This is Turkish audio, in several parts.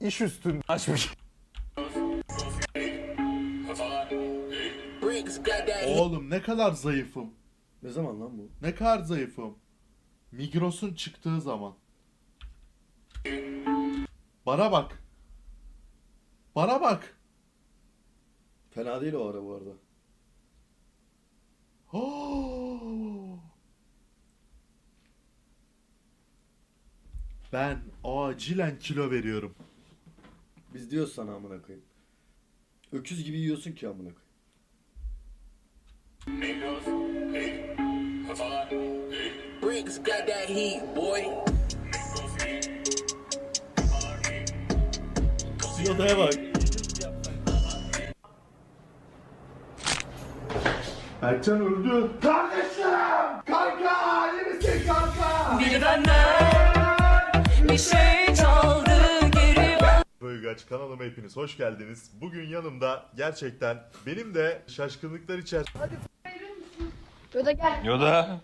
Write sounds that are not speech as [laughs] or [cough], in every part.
iş üstünde açmış. Oğlum ne kadar zayıfım. Ne zaman lan bu? Ne kadar zayıfım. Migros'un çıktığı zaman. Bana bak. Bana bak. Fena değil o ara bu arada. Oh. [gasps] Ben acilen kilo veriyorum. Biz diyoruz sana amına koyayım. Öküz gibi yiyorsun ki amına koyayım. Bricks got that heat, boy. Yoda'ya bak. Berkcan öldü. Kardeşim! Kanka! İyi misin kanka? Bir benden bir şey Buygaç kanalıma hepiniz hoş geldiniz. Bugün yanımda gerçekten benim de şaşkınlıklar içerisinde Yoda gel. Yoda.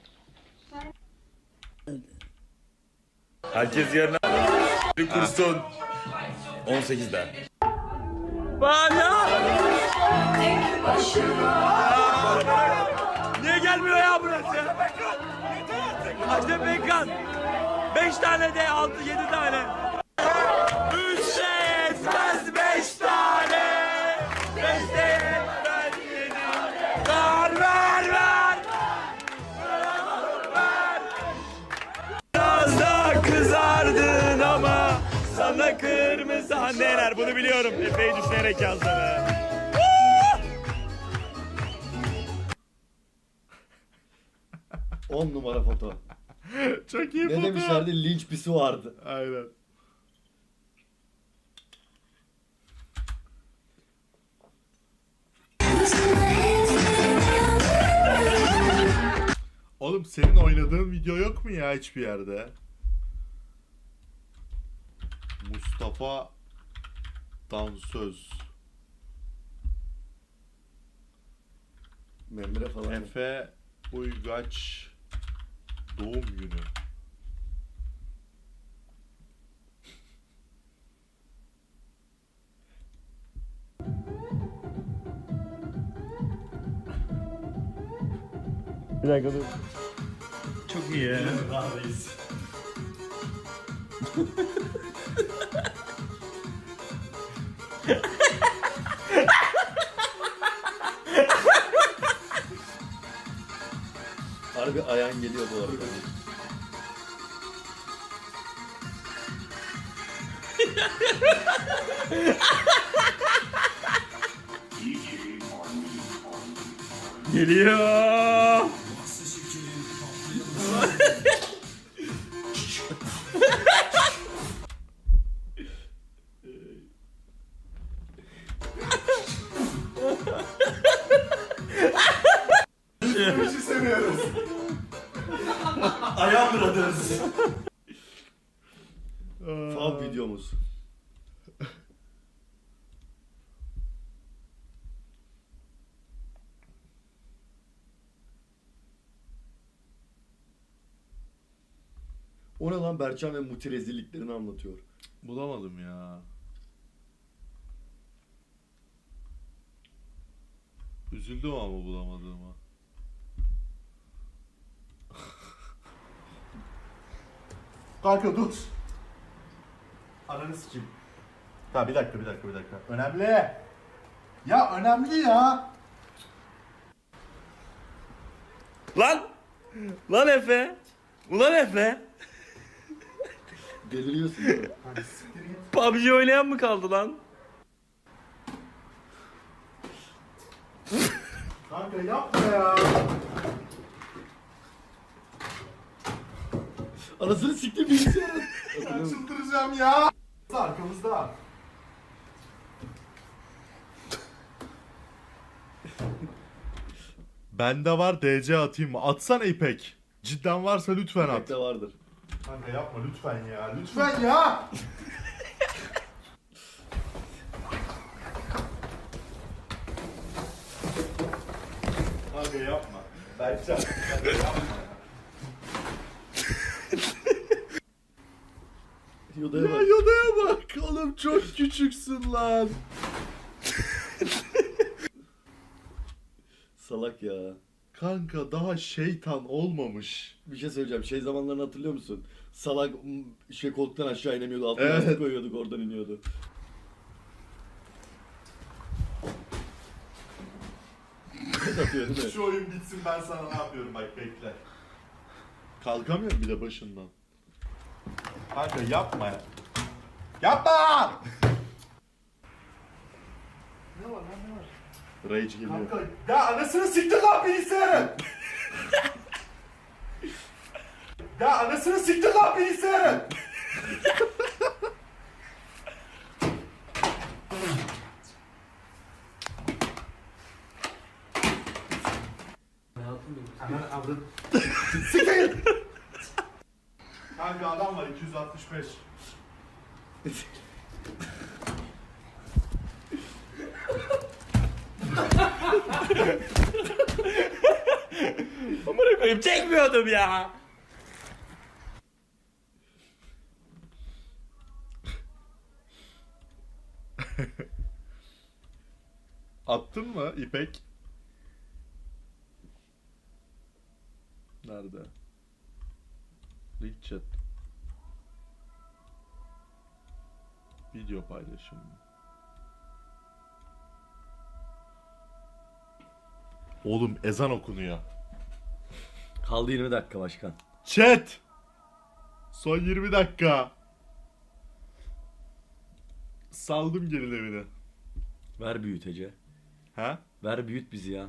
Herkes yerine kursun. 18'de. Niye gelmiyor ya burası? Kaçta Bekan? 5 tane de 6 7 tane. Kırmızı anneler bunu biliyorum. Epey düşünerek yazdım. he. 10 numara foto. çok iyi Ne foto. demişlerdi? Linç pisi vardı. Aynen. Oğlum senin oynadığın video yok mu ya hiçbir yerde? Mustafa Dansöz Memre falan. Efe Uygaç Doğum günü Bir dakika dur. Çok iyi ya. [laughs] Harbi ayağın geliyor bu arada. Geliyor. Ayağım Brothers. Fav videomuz. O ne lan Berçan ve Muti rezilliklerini anlatıyor. Bulamadım ya. Üzüldüm ama bulamadığıma. Kanka dur. Ananı sikeyim. Tamam bir dakika bir dakika bir dakika. Önemli. Ya önemli ya. Lan! Lan Efe! Ulan Efe! Deliriyorsun ya. PUBG oynayan mı kaldı lan? Kanka yapma ya. Anasını siktim bilgisayarın. Ben çıldıracağım ya. Arkamızda. Bende var DC atayım mı? Atsana İpek. Cidden varsa lütfen at. Bekle vardır. Kanka yapma lütfen ya. Lütfen ya. Kanka yapma. Berkcan. Kanka yapma. Yoda'ya Ya bak. Yoda'ya bak oğlum. Oğlum çok küçüksün lan. Salak ya. Kanka daha şeytan olmamış. Bir şey söyleyeceğim. Şey zamanlarını hatırlıyor musun? Salak m, şey koltuktan aşağı inemiyordu. Altına Evet. lastik koyuyorduk oradan iniyordu. Ne atıyor değil mi? Şu oyun bitsin ben sana ne yapıyorum bak bekle. Kalkamıyorum bir de başından. Kanka yapma ya. Yapma! ne var lan ne var? Rage geliyor. Kanka ya anasını siktir lan bilgisayarı! ya anasını siktir lan bilgisayarı! Aman avradım. Siktir! Kanka adam var 265. Amına koyayım çekmiyordum ya. Attın mı İpek? Nerede? Link Video paylaşımı. Oğlum ezan okunuyor. Kaldı 20 dakika başkan. Chat! Son 20 dakika. Saldım gerilemini. Ver büyütece. Ha? Ver büyüt bizi ya.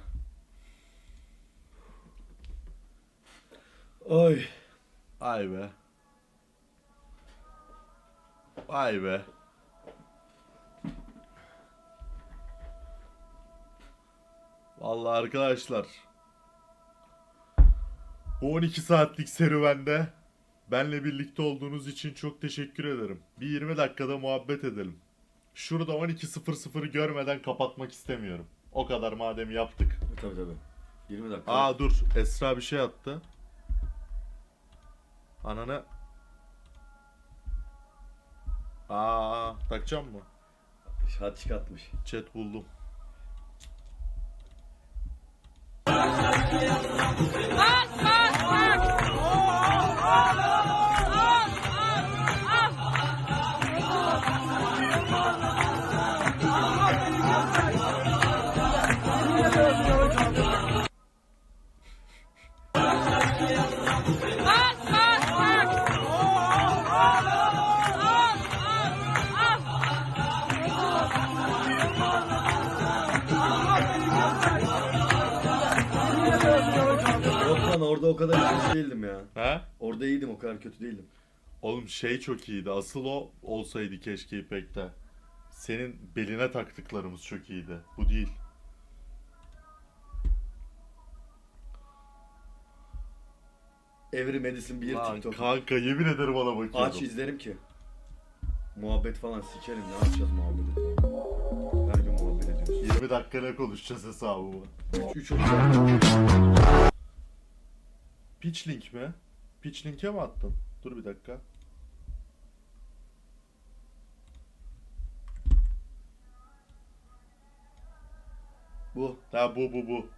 Oy. Ay be. Vay be. Vallahi arkadaşlar. Bu 12 saatlik serüvende benle birlikte olduğunuz için çok teşekkür ederim. Bir 20 dakikada muhabbet edelim. Şurada 12.00 görmeden kapatmak istemiyorum. O kadar madem yaptık. Tabii tabii. 20 dakika. Aa dur Esra bir şey attı. Ananı. Aa takacağım mı? Hat çıkartmış. Chat buldum. Yok kadar kötü değildim ya. He? Orada iyiydim o kadar kötü değildim. Oğlum şey çok iyiydi. Asıl o olsaydı keşke İpek'te. Senin beline taktıklarımız çok iyiydi. Bu değil. Every Medicine bir Lan TikTok. kanka yemin ederim ona bakıyorum. Aç izlerim ki. Muhabbet falan sikerim ne yapacağız muhabbeti falan. Her gün muhabbet ediyoruz. 20 dakika ne konuşacağız hesabımı. 3 güzel. Pitch link mi? Pitch link'e mi attın? Dur bir dakika. Bu. Ha bu bu bu.